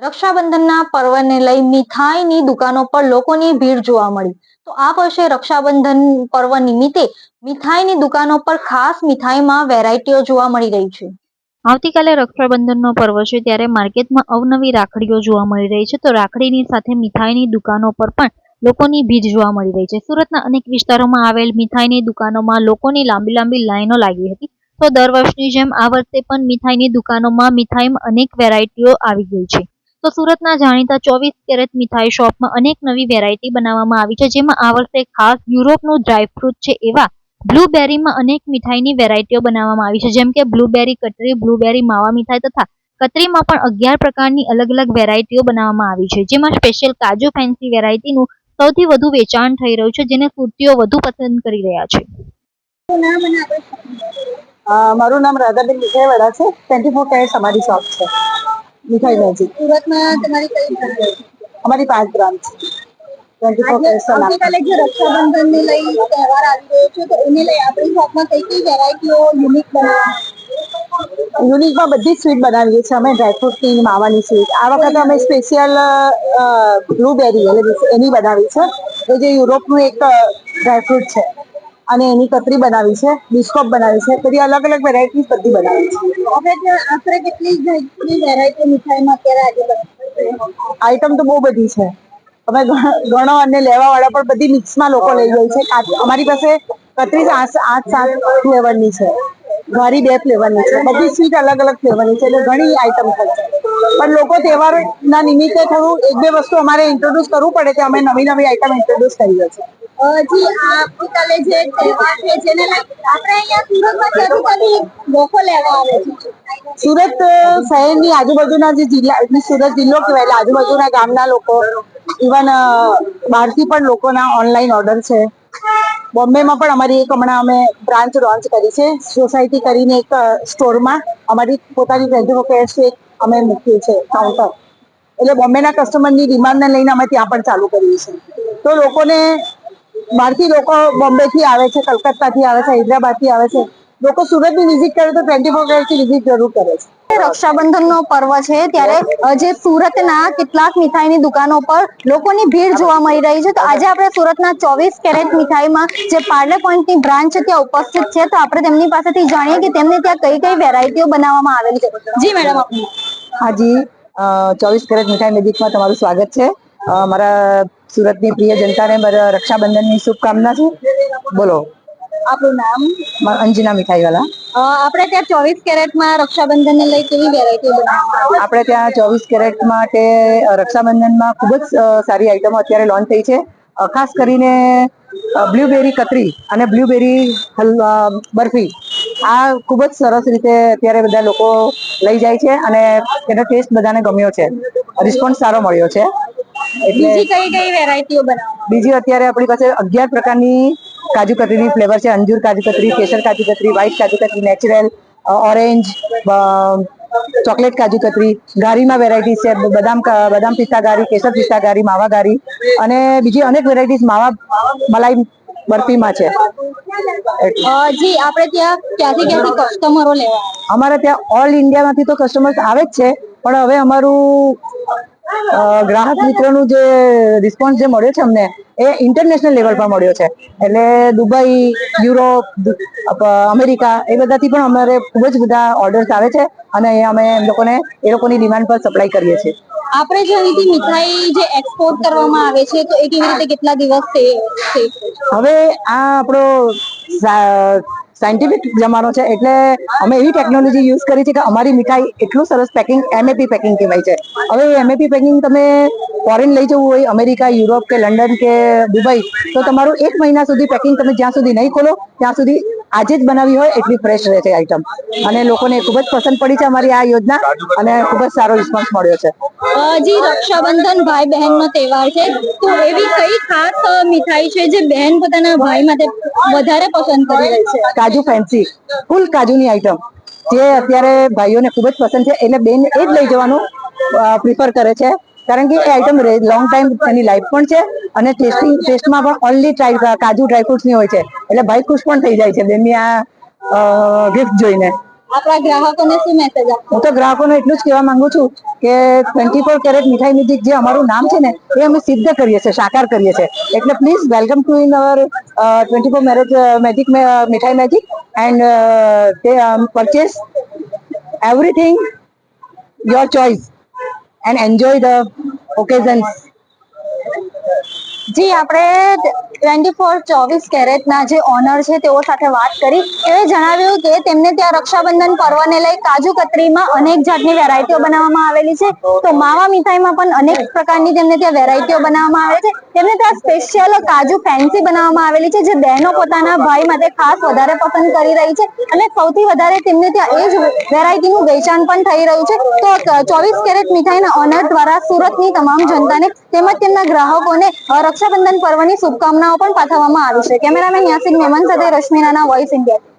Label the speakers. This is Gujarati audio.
Speaker 1: રક્ષાબંધનના પર્વને લઈ મીઠાઈની દુકાનો પર લોકોની ભીડ જોવા મળી. તો આ વર્ષે રક્ષાબંધન પર્વ નિમિત્તે મીઠાઈની દુકાનો પર ખાસ મીઠાઈમાં વેરાયટીઓ જોવા મળી રહી છે. આવતીકાલે રક્ષાબંધનનો પર્વ છે ત્યારે માર્કેટમાં અવનવી રાખડીઓ જોવા મળી રહી છે. તો રાખડીની સાથે મીઠાઈની દુકાનો પર પણ લોકોની ભીડ જોવા મળી રહી છે. સુરતના અનેક વિસ્તારોમાં આવેલ મીઠાઈની દુકાનોમાં લોકોની લાંબી લાંબી લાઈનો લાગી હતી. તો દર વર્ષની જેમ આ વર્ષે પણ મીઠાઈની દુકાનોમાં મીઠાઈમાં અનેક વેરાયટીઓ આવી ગઈ છે. તો સુરતના જાણીતા ચોવીસ કેરેટ મીઠાઈ શોપમાં અનેક નવી વેરાયટી બનાવવામાં આવી છે, જેમાં આ વર્ષે ખાસ યુરોપનું ડ્રાયફ્રૂટ છે એવા બ્લુબેરીમાં અનેક મીઠાઈની વેરાયટીઓ બનાવવામાં આવી છે, જેમ કે બ્લુબેરી કટરી બ્લુબેરી માવા મીઠાઈ તથા કતરીમાં પણ અગિયાર પ્રકારની અલગ અલગ વેરાયટીઓ બનાવવામાં આવી છે, જેમાં સ્પેશિયલ કાજુ ફેન્સી વેરાયટીનું સૌથી વધુ વેચાણ થઈ રહ્યું છે, જેને સુરતીઓ વધુ પસંદ કરી રહ્યા છે.
Speaker 2: મારું નામ રાધાબેન વિજયવાડા છે ટ્વેન્ટી ફોર કેરેટ અમારી શોપ છે. મીઠાઈ મેજિક
Speaker 3: સુરતમાં તમારી કઈ બ્રાન્ચ છે?
Speaker 2: અમારી પાંચ બ્રાન્ચ છે ટ્વેન્ટી ફોર
Speaker 3: આજે
Speaker 2: કેરેટ
Speaker 3: આવતીકાલે જે રક્ષાબંધન ને લઈ તહેવાર આવી રહ્યો છે તો એને લઈ આપણી શોપમાં કઈ કઈ વેરાયટીઓ યુનિક બનાવવામાં
Speaker 2: યુનિકમાં બધી સ્વીટ બનાવીએ છીએ અમે ડ્રાયફ્રૂટની માવાની સ્વીટ આ વખતે અમે સ્પેશિયલ બ્લુબેરી એટલે એની બનાવી છે એ જે યુરોપનું એક ડ્રાયફ્રૂટ છે અને એની કતરી બનાવી છે બિસ્કોપ બનાવી છે બધી અલગ અલગ વેરાયટી બધી બનાવી છે.
Speaker 3: જે આશરે કેટલી કેટલી વેરાયટી મીઠાઈમાં અત્યારે આજે
Speaker 2: આઈટમ તો બહુ બધી છે. અમે ઘણો અને લેવા વાળા પણ બધી મિક્સમાં લોકો લઈ જાય છે. અમારી પાસે કત્રીસ આઠ આઠ સાત ફ્લેવરની છે. ઘારી બે ફ્લેવરની છે. બધી સ્વીટ અલગ અલગ ફ્લેવરની છે. એટલે ઘણી આઈટમ છે. પણ લોકો તહેવારના નિમિત્તે થોડું એક બે વસ્તુ અમારે ઇન્ટ્રોડ્યુસ કરવું પડે કે અમે નવી નવી આઈટમ ઇન્ટ્રોડ્યુસ કરીએ છીએ.
Speaker 3: જી આવતીકાલે જે તહેવાર છે જેને આપણે અહીંયા સુરતમાં ક્યાંથી લોકો લેવા આવે છે.
Speaker 2: સુરત શહેરની આજુબાજુના જે જિલ્લા સુરત જિલ્લો કહેવાય આજુબાજુના ગામના લોકો, ઇવન બહારથી પણ લોકોના ઓનલાઈન ઓર્ડર છે. બોમ્બેમાં પણ અમારી એક હમણાં અમે બ્રાન્ચ લોન્ચ કરી છે. સોસાયટી કરીને એક સ્ટોરમાં અમારી પોતાની ટ્વેન્ટી ફોર એક અમે મૂકીએ છીએ કાઉન્ટર. એટલે બોમ્બેના કસ્ટમરની ડિમાન્ડને લઈને અમે ત્યાં પણ ચાલુ કરીએ છીએ. તો લોકોને બહારથી લોકો બોમ્બેથી આવે છે કલકત્તાથી આવે છે હૈદરાબાદથી આવે છે. લોકો સુરતની વિઝિટ કરે તો ટ્વેન્ટી ફોરથી વિઝિટ જરૂર કરે છે.
Speaker 1: રક્ષાબંધનનો પર્વ છે ત્યારે જે સુરતના કેટલાક મીઠાઈની દુકાનો પર લોકોની ભીડ જોવા મળી રહી છે. તો આજે આપણે સુરતના ચોવીસ કેરેટ મીઠાઈમાં જે પાર્લે પોઈન્ટની બ્રાન્ચ છે ત્યાં ઉપસ્થિત છે. તો આપણે તેમની પાસેથી જાણીએ કે તેમને ત્યાં કઈ કઈ વેરાયટીઓ બનાવવામાં આવેલી છે. જી મેડમ. આપનું
Speaker 2: હાજી ચોવીસ કેરેટ મીઠાઈ મેજિકમાં તમારું સ્વાગત છે. મારા સુરતની પ્રિય જનતાને રક્ષાબંધનની શુભકામના છે બોલો.
Speaker 3: આપણું નામ?
Speaker 2: અંજના મીઠાઈવાલા.
Speaker 3: આપણે ત્યાં ચોવીસ કેરેટમાં રક્ષાબંધન ને લઈ કેવી વેરાયટી
Speaker 2: આપણે ત્યાં ચોવીસ કેરેટ માટે રક્ષાબંધનમાં ખૂબ જ સારી આઈટમો અત્યારે લોન્ચ થઈ છે. ખાસ કરીને બ્લ્યુબેરી કતરી અને બ્લુબેરી હલવા બરફી. આ ખૂબ જ સરસ રીતે અત્યારે બધા લોકો લઈ જાય છે અને તેનો ટેસ્ટ બધાને ગમ્યો છે. રિસ્પોન્સ સારો મળ્યો છે.
Speaker 3: બીજી કઈ કઈ વેરાયટીઓ બનાવવામાં
Speaker 2: બીજી અત્યારે આપણી પાસે અગિયાર પ્રકારની કાજુ કતરીની ફ્લેવર છે. અંજુર કાજુ કતરી કેસર kaju katri white kaju katri natural orange chocolate kaju katri. ગારીમાં varieties છે. બદામ બદામ પિસ્તા ગારી કેસર પિસ્તા ગારી માવા ગારી અને બીજી અનેક વેરાયટીઝ માવા મલાઈ બરફીમાં છે.
Speaker 3: જી આપણે ત્યાં ક્યાંથી ક્યાંથી કસ્ટમરો લેવા
Speaker 2: અમારે ત્યાં ઓલ ઇન્ડિયામાંથી તો કસ્ટમર્સ આવે જ છે. પણ હવે અમારું ગ્રાહક મિત્રનું જે રિસ્પોન્સ જે મળ્યો છે અમને એ ઇન્ટરનેશનલ લેવલ પર મળ્યો છે. એટલે દુબઈ યુરોપ અમેરિકા એ બધાથી પણ અમારે ખૂબ જ બધા ઓર્ડર્સ આવે છે અને એ અમે એમ લોકોને એ લોકોની ડિમાન્ડ પર સપ્લાય કરીએ છીએ.
Speaker 3: આપણે જે અહીંથી મીઠાઈ જે એક્સપોર્ટ કરવામાં આવે છે તો એ કેવી રીતે કેટલા દિવસ
Speaker 2: હવે આ આપણો સાયન્ટિફિક જમાનો છે એટલે અમે એવી ટેકનોલોજી યુઝ કરી છે કે અમારી મીઠાઈ એટલું સરસ પેકિંગ એમએપી પેકિંગ કહેવાય છે. હવે એમએપી પેકિંગ તમે ફોરેન લઈ જવું હોય, અમેરિકા, યુરોપ કે લંડન કે દુબઈ, તો તમારું એક મહિના સુધી પેકિંગ તમે જ્યાં સુધી નહીં ખોલો, ત્યાં સુધી આજે જ બનાવી હોય એટલી ફ્રેશ રહે છે આઈટમ અને લોકોને ખૂબ જ પસંદ પડી છે અમારી આ યોજના અને ખૂબ જ સારો રિસ્પોન્સ મળ્યો છે.
Speaker 3: જી રક્ષાબંધન ભાઈ બહેન નો તહેવાર છે. તો એવી કઈ ખાસ મીઠાઈ છે જે બહેન પોતાના ભાઈ માટે વધારે પસંદ કરી રહી છે?
Speaker 2: કાજુ ફેન્સી ફૂલ કાજુની આઈટમ જે અત્યારે ભાઈઓને ખૂબ જ પસંદ છે. એટલે બેન એ જ લઈ જવાનું પ્રિફર કરે છે. કારણ કે એ આઈટમ લોંગ ટાઈમ એની લાઈફ પણ છે અને ટેસ્ટિંગ ટેસ્ટમાં પણ ઓનલી ટ્રાય કાજુ ડ્રાયફ્રૂટ્સની હોય છે. એટલે ભાઈ ખુશ પણ થઈ જાય છે બેનની આ ગિફ્ટ જોઈને.
Speaker 4: આપણા ગ્રાહકોને શું મેસેજ
Speaker 2: હું તો ગ્રાહકોને એટલું જ કહેવા માંગુ છું કે twenty four carat Mithai music જે અમારું નામ છે ને એ અમે સિદ્ધ કરીએ છીએ સાકાર કરીએ છીએ. એટલે please welcome to in our twenty four marriage magic Mithai magic and તે purchase everything your choice and enjoy the occasions
Speaker 3: ji આપણે ટ્વેન્ટી ફોર ચોવીસ કેરેટના જે ઓનર છે, તેઓ સાથે વાત કરી. તેઓએ જણાવ્યું કે તેમને ત્યાં રક્ષાબંધન પર્વને લઈ કાજુ કતરીમાં અનેક જાતની વેરાયટીઓ બનાવવામાં આવેલી છે. તો માવા મીઠાઈમાં પણ અનેક પ્રકારની તેમને ત્યાં વેરાયટીઓ બનાવવામાં આવે છે. તેમને ત્યાં સ્પેશિયલ કાજુ ફેન્સી બનાવવામાં આવેલી છે, જે બહેનો પોતાના ભાઈ માટે ખાસ વધારે પસંદ કરી રહી છે અને સૌથી વધારે તેમને ત્યાં એ જ વેરાયટીનું વેચાણ પણ થઈ રહ્યું છે. તો ચોવીસ કેરેટ મીઠાઈના ઓનર દ્વારા સુરતની તમામ જનતાને તેમજ તેમના ગ્રાહકોને રક્ષાબંધન પર્વની શુભકામનાઓ પણ પાઠવવામાં આવી છે. કેમેરામેન યાસીન મેમન સાથે રશ્મિનાના વોઇસ ઇન્ડિયા